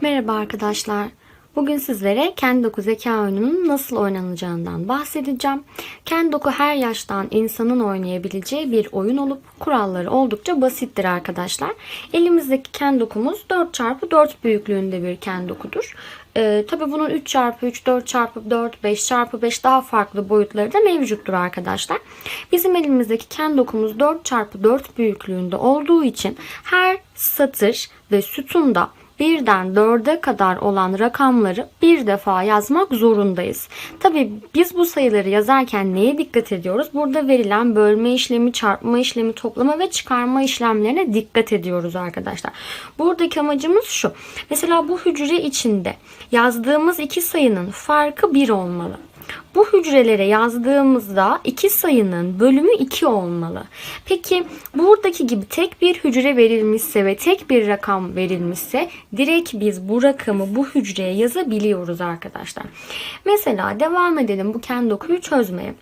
Merhaba arkadaşlar. Bugün sizlere Kendoku zeka oyununun nasıl oynanacağından bahsedeceğim. Kendoku her yaştan insanın oynayabileceği bir oyun olup kuralları oldukça basittir arkadaşlar. Elimizdeki Kendokumuz 4x4 büyüklüğünde bir Kendokudur. Ee, Tabi bunun 3x3, 4x4, 5x5 daha farklı boyutları da mevcuttur arkadaşlar. Bizim elimizdeki Kendokumuz 4x4 büyüklüğünde olduğu için her satır ve sütunda birden dörde kadar olan rakamları bir defa yazmak zorundayız. Tabi biz bu sayıları yazarken neye dikkat ediyoruz? Burada verilen bölme işlemi, çarpma işlemi, toplama ve çıkarma işlemlerine dikkat ediyoruz arkadaşlar. Buradaki amacımız şu. Mesela bu hücre içinde yazdığımız iki sayının farkı 1 olmalı. Bu hücrelere yazdığımızda iki sayının bölümü 2 olmalı. Peki buradaki gibi tek bir hücre verilmişse ve tek bir rakam verilmişse direkt biz bu rakamı bu hücreye yazabiliyoruz arkadaşlar. Mesela devam edelim bu kendokuyu çözmeye.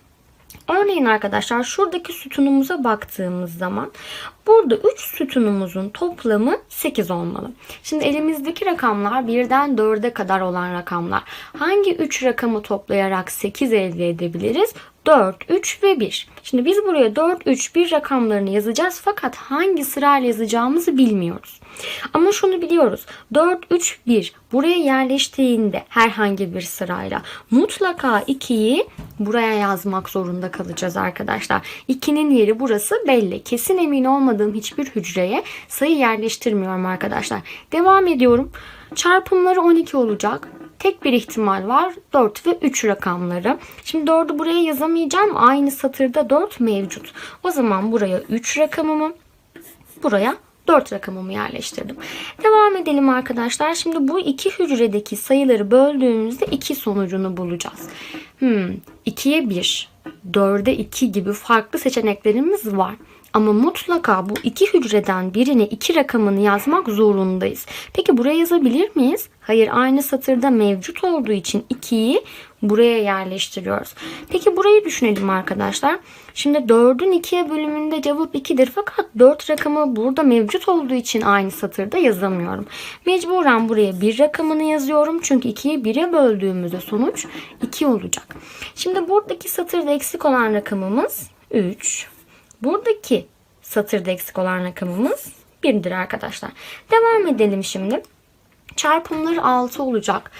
Örneğin arkadaşlar şuradaki sütunumuza baktığımız zaman burada 3 sütunumuzun toplamı 8 olmalı. Şimdi elimizdeki rakamlar 1'den 4'e kadar olan rakamlar. Hangi 3 rakamı toplayarak 8 elde edebiliriz? 4, 3 ve 1. Şimdi biz buraya 4, 3, 1 rakamlarını yazacağız fakat hangi sırayla yazacağımızı bilmiyoruz. Ama şunu biliyoruz. 4, 3, 1 buraya yerleştiğinde herhangi bir sırayla mutlaka 2'yi buraya yazmak zorunda kalacağız arkadaşlar. 2'nin yeri burası belli. Kesin emin olmadığım hiçbir hücreye sayı yerleştirmiyorum arkadaşlar. Devam ediyorum. Çarpımları 12 olacak. Tek bir ihtimal var. 4 ve 3 rakamları. Şimdi 4'ü buraya yazamayacağım. Aynı satırda 4 mevcut. O zaman buraya 3 rakamımı, buraya 4 rakamımı yerleştirdim. Devam edelim arkadaşlar. Şimdi bu iki hücredeki sayıları böldüğümüzde 2 sonucunu bulacağız. Hmm, 2'ye 1, 4'e 2 gibi farklı seçeneklerimiz var. Ama mutlaka bu iki hücreden birine iki rakamını yazmak zorundayız. Peki buraya yazabilir miyiz? Hayır aynı satırda mevcut olduğu için 2'yi buraya yerleştiriyoruz. Peki burayı düşünelim arkadaşlar. Şimdi 4'ün 2'ye bölümünde cevap 2'dir fakat 4 rakamı burada mevcut olduğu için aynı satırda yazamıyorum. Mecburen buraya bir rakamını yazıyorum. Çünkü 2'yi 1'e böldüğümüzde sonuç 2 olacak. Şimdi buradaki satırda eksik olan rakamımız 3. Buradaki satırda eksik olan rakamımız 1'dir arkadaşlar. Devam edelim şimdi. Çarpımları 6 olacak.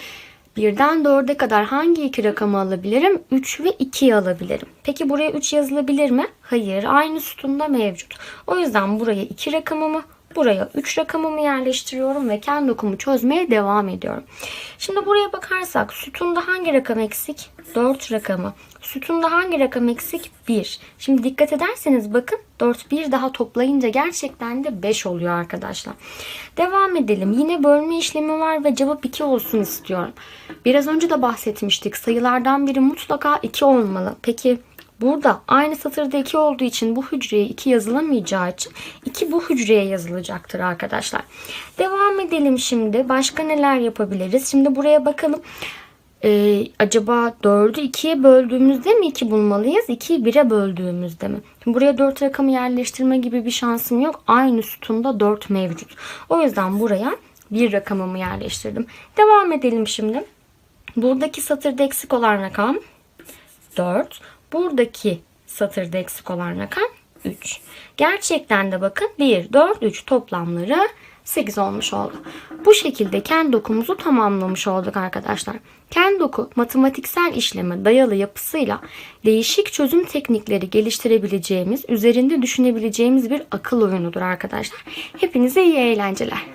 Birden 4'e kadar hangi iki rakamı alabilirim? 3 ve 2'yi alabilirim. Peki buraya 3 yazılabilir mi? Hayır. Aynı sütunda mevcut. O yüzden buraya 2 rakamımı, buraya 3 rakamımı yerleştiriyorum ve kendi okumu çözmeye devam ediyorum. Şimdi buraya bakarsak sütunda hangi rakam eksik? 4 rakamı. Sütunda hangi rakam eksik? 1. Şimdi dikkat ederseniz bakın 4 1 daha toplayınca gerçekten de 5 oluyor arkadaşlar. Devam edelim. Yine bölme işlemi var ve cevap 2 olsun istiyorum. Biraz önce de bahsetmiştik. Sayılardan biri mutlaka 2 olmalı. Peki Burada aynı satırda 2 olduğu için bu hücreye 2 yazılamayacağı için 2 bu hücreye yazılacaktır arkadaşlar. Devam edelim şimdi. Başka neler yapabiliriz? Şimdi buraya bakalım. Ee, acaba 4'ü 2'ye böldüğümüzde mi 2 bulmalıyız? 2'yi 1'e böldüğümüzde mi? Şimdi buraya 4 rakamı yerleştirme gibi bir şansım yok. Aynı sütunda 4 mevcut. O yüzden buraya bir rakamımı yerleştirdim. Devam edelim şimdi. Buradaki satırda eksik olan rakam 4. Buradaki satırda eksik olan rakam 3. Gerçekten de bakın 1, 4, 3 toplamları 8 olmuş oldu. Bu şekilde kendi okumuzu tamamlamış olduk arkadaşlar. Kendi oku matematiksel işleme dayalı yapısıyla değişik çözüm teknikleri geliştirebileceğimiz, üzerinde düşünebileceğimiz bir akıl oyunudur arkadaşlar. Hepinize iyi eğlenceler.